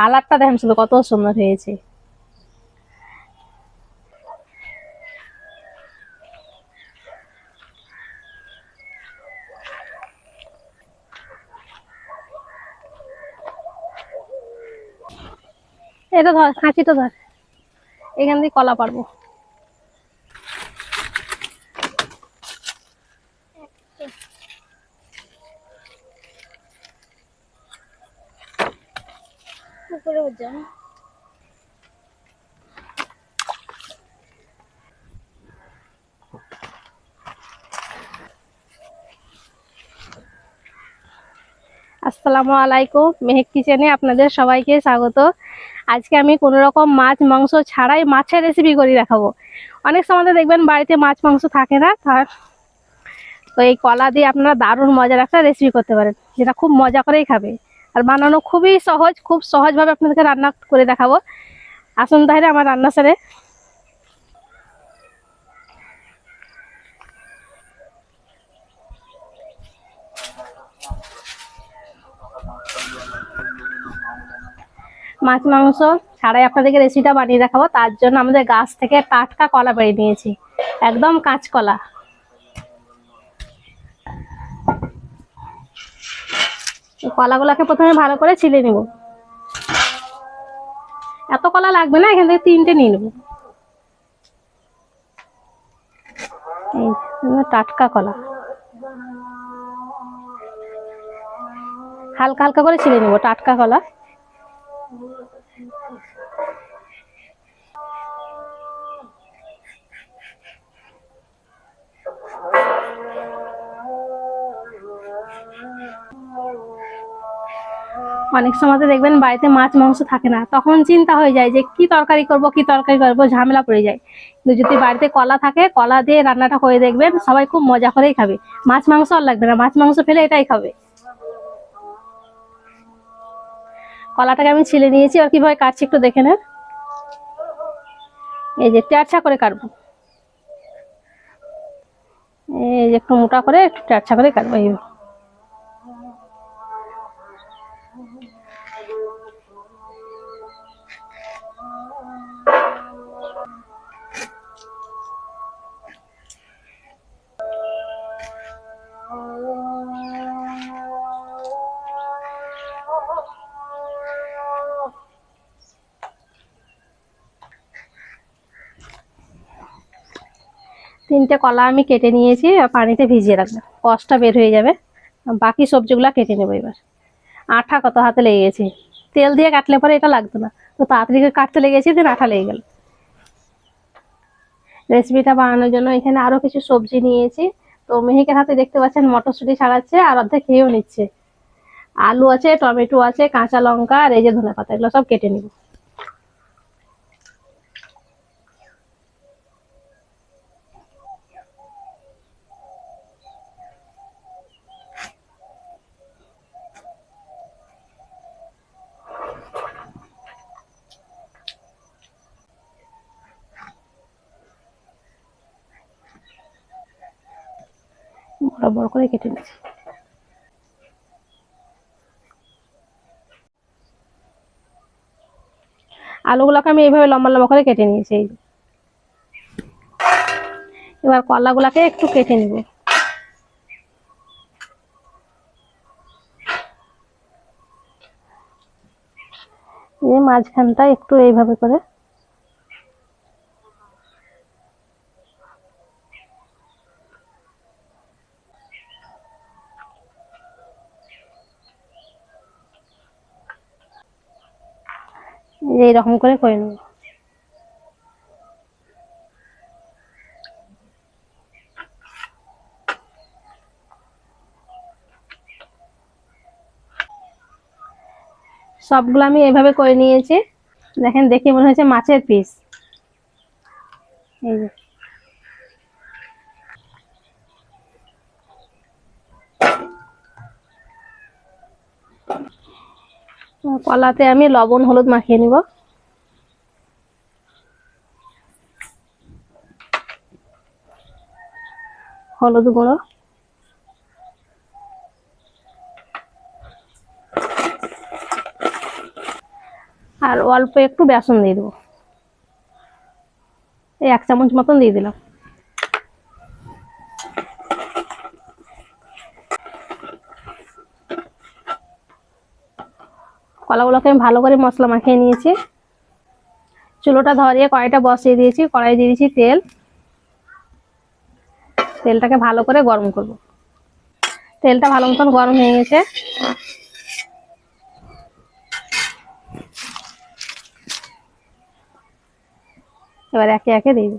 কালারটা দেখেন শুধু কত সুন্দর হয়েছে। এটা ধর খাঁচিটা ধর। এখান দিয়ে কলা পারব উপরে আসসালামু আলাইকুম, মেহেক কিচেনে আপনাদের সবাইকে স্বাগত। আজকে আমি কোনো রকম মাছ, মাংস ছাড়াই মাছের রেসিপি করে দেখাবো। অনেক সময় দেখবেন বাড়িতে মাছ, মাংস থাকে না তার তো এই কলা দিয়ে আপনারা দারুণ মজার একটা রেসিপি করতে পারেন, যেটা খুব মজা করেই খাবে। আর বানানো খুবই সহজ, খুব সহজভাবে আপনাদেরকে রান্না করে দেখাবো। আসুন তাহলে আমার রান্না সেরে। মাছ, মাংস ছাড়াই আপনাদেরকে রেসিপিটা বানিয়ে দেখাবো। তার জন্য আমাদের গাছ থেকে টাটকা কলা বেরিয়ে নিয়েছি। একদম কাঁচকলা তো কলাগুলোকে প্রথমে ভালো করে ছিলে নিব। এত কলা লাগবে না, এখান থেকে তিনটে নিয়ে নেব। এই টাটকা কলা। হালকা হালকা করে ছিলে নেব টাটকা কলা। অনেক সময় দেখবেন বাড়িতে মাছ, মাংস থাকে না। তখন চিন্তা হয়ে যায় যে কি তরকারি করব, কি তরকারি করব, ঝামেলা পড়ে যায়। কিন্তু যদি বাড়িতে কলা থাকে, কলা দিয়ে রান্নাটা করে দেখবেন সবাই খুব মজা করেই খাবে। মাছ, মাংস আর লাগবে না, মাছ, মাংস ফেলে এটাই খাবে। কলাটাকে আমি ছিলে নিয়েছি, আর কীভাবে কাটছি একটু দেখে নেন। এই যে তেরছা করে কাটবো। এই যে একটু মোটা করে একটু তেরছা করে কাটবো এইভাবে তিনটে কলা আমি কেটে নিয়েছি পানিতে ভিজিয়ে রাখব। কষটা বের হয়ে যাবে। বাকি সবজিগুলো কেটে নেব এবার। আঠা কত হাতে লেগে গেছে তেল দিয়ে কাটলে পরে এটা লাগতো না। তো তাড়াতাড়ি কাটতে লেগেছে, দিন আঠা লেগে গেল। রেসিপিটা বানানোর জন্য এখানে আরও কিছু সবজি নিয়েছি। তো মেহিকের হাতে দেখতে পাচ্ছেন, মটরশুঁটি ছাড়াচ্ছে, আর অর্ধেক খেয়েও নিচ্ছে। আলু আছে, টমেটো আছে, কাঁচা লঙ্কা, আর এই যে ধনে পাতা এগুলো সব কেটে নিব। বড় করে কেটে নিচ্ছি আলুগুলোকে আমি এইভাবে লম্বা লম্বা করে কেটে নিয়েছি এই। এবার কলাগুলাকে একটু কেটে নিব মাঝখানটা একটু এইভাবে করে এইরকম করে করে নেব। সবগুলো আমি এভাবে করে নিয়েছি। দেখেন, দেখে মনে হচ্ছে মাছের পিস এই যে। কলাতে আমি লবণ, হলুদ মাখিয়ে নিব। হলুদ গুঁড়ো। আর অল্প একটু বেসন দিয়ে দেবো। এক চামচ মতন দিয়ে দিলাম। কলাগুলোকে আমি ভালো করে মশলা মাখিয়ে নিয়েছি। চুলোটা ধরিয়ে কড়াইটা বসিয়ে দিয়েছি কড়াই দিয়ে দিয়েছি তেল। তেলটাকে ভালো করে গরম করব। তেলটা ভালো মতন গরম হয়ে গেছে। এবার একে একে দিয়ে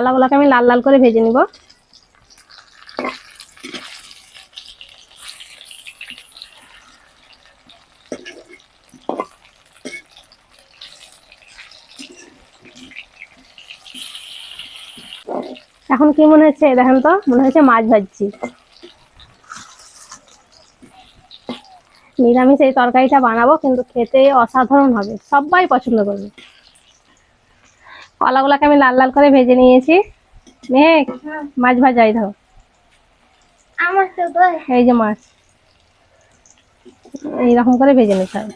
কলাগুলোকে আমি লাল লাল করে ভেজে নিব। এখন কি মনে হচ্ছে, দেখেন তো, মনে হচ্ছে মাছ ভাজছি। নিরামিষ এই তরকারিটা বানাবো, কিন্তু খেতে অসাধারণ হবে, সবাই পছন্দ করবে। কলাগুলোকে আমি লাল লাল করে ভেজে নিয়েছি। মেঘ মাছ ভাজাই তো এই যে মাছ। এইরকম করে ভেজে নিতে হবে।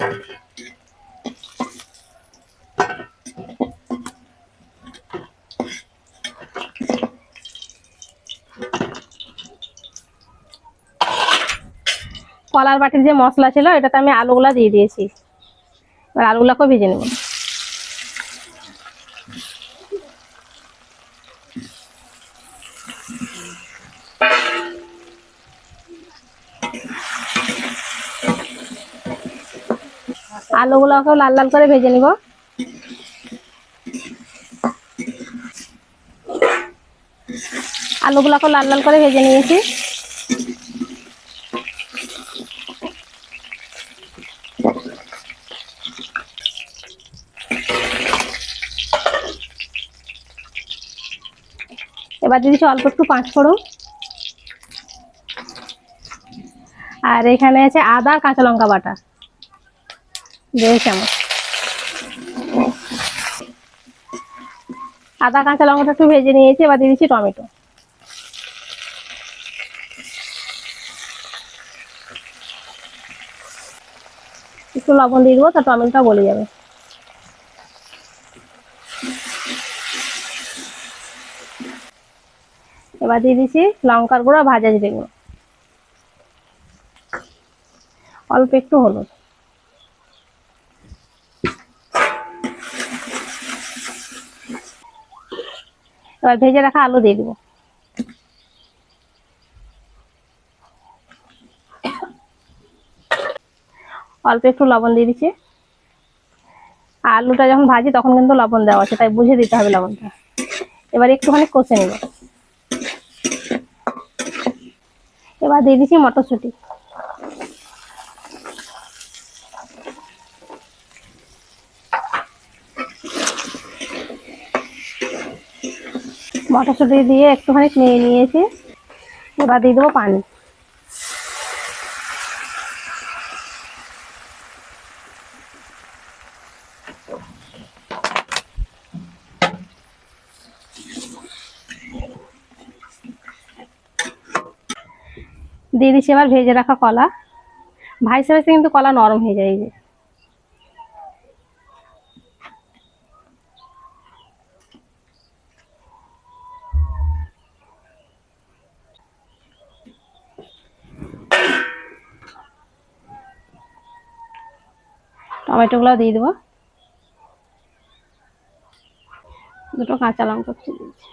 কলার বাটির যে মশলা ছিল এটাতে আমি আলুগুলা দিয়ে দিয়েছি। এবার আলুগুলাকেও ভেজে নেব। আলুগুলোকেও লাল লাল করে ভেজে নিব। আলুগুলোকেও লাল লাল করে ভেজে নিয়েছি। এবার দিয়ে দিচ্ছি অল্প একটু পাঁচ ফোড়ন। আর এখানে আছে আদা, কাঁচা লঙ্কা বাটা। দেড় চামচ আদা, কাঁচা লঙ্কাটা একটু ভেজে নিয়েছি, এবার দিয়ে দিচ্ছি টমেটো। একটু লবণ দিয়ে দেবো, তা টমেটোটা গলে যাবে। এবার দিয়ে দিচ্ছি লঙ্কার গুঁড়ো, ভাজা জিরে অল্প একটু হলুদ। এবার ভেজে রাখা আলু দিয়ে দিব। অল্প একটু লবণ দিয়ে দিচ্ছি। আলুটা যখন ভাজি তখন কিন্তু লবণ দেওয়া আছে, তাই বুঝে দিতে হবে লবণটা। এবার একটুখানি কষে নেব। এবার দিয়ে দিচ্ছি মটরশুঁটি। মটরশুঁটি দিয়ে একটুখানি নিয়ে নিয়েছি। এবার দিয়ে দেবো পানি। দিয়ে দিচ্ছি এবার ভেজে রাখা কলা। ভাইসে ভাইসে কিন্তু কলা নরম হয়ে যায় টমেটোগুলো দিয়ে দেবো। দুটো কাঁচা লঙ্কা কুচি দিয়েছি।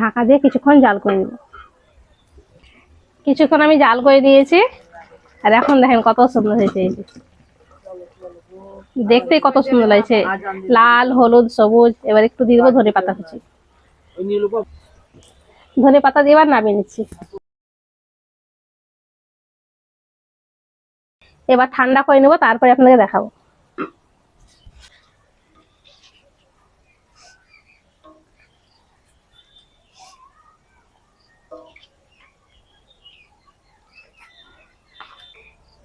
ঢাকা দিয়ে কিছুক্ষণ জাল করে নেব। কিছুক্ষণ আমি জাল করে দিয়েছি। আর এখন দেখেন কত সুন্দর হয়েছে দেখতে কত সুন্দর লাগছে। লাল, হলুদ, সবুজ, এবার একটু দিয়ে দেবো ধনে পাতা কুচি। ধনে পাতা দিয়ে এবার নামিয়ে নিচ্ছি। এবার ঠান্ডা করে নেব, তারপরে আপনাকে দেখাবো।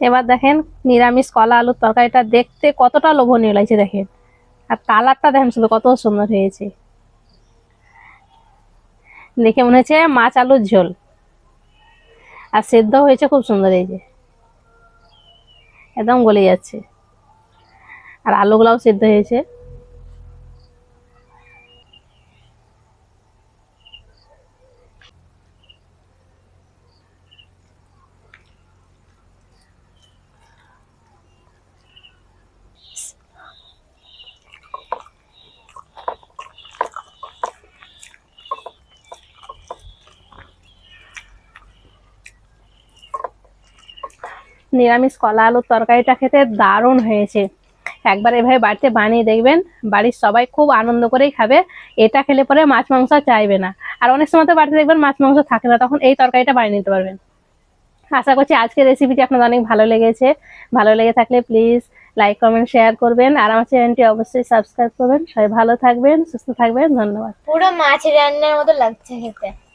এবার দেখেন নিরামিষ কলা আলুর তরকারিটা দেখতে কতটা লোভনীয় লাগছে দেখেন। আর কালারটা দেখেন শুধু কত সুন্দর হয়েছে। দেখে মনে হচ্ছে মাছ আলুর ঝোল। আর সেদ্ধ হয়েছে খুব সুন্দর এই যে। একদম গলে যাচ্ছে। আর আলুগুলাও সেদ্ধ হয়েছে। নিরামিষ কলা আলুর তরকারিটা খেতে দারুণ হয়েছে। একবার এভাবে বাড়িতে বানিয়ে দেখবেন, বাড়ির সবাই খুব আনন্দ করেই খাবে। এটা খেলে পরে মাছ মাংস চাইবে না। আর অনেক সময় তো বাড়িতে দেখবেন মাছ মাংস থাকে না, তখন এই তরকারিটা বানিয়ে নিতে পারবেন। আশা করছি আজকের রেসিপিটি আপনাদের অনেক ভালো লেগেছে। ভালো লেগে থাকলে প্লিজ লাইক কমেন্ট শেয়ার করবেন। আর আমার চ্যানেলটি অবশ্যই সাবস্ক্রাইব করবেন। সবাই ভালো থাকবেন, সুস্থ থাকবেন। ধন্যবাদ। পুরো মাছ রান্নার মতো লাগছে খেতে।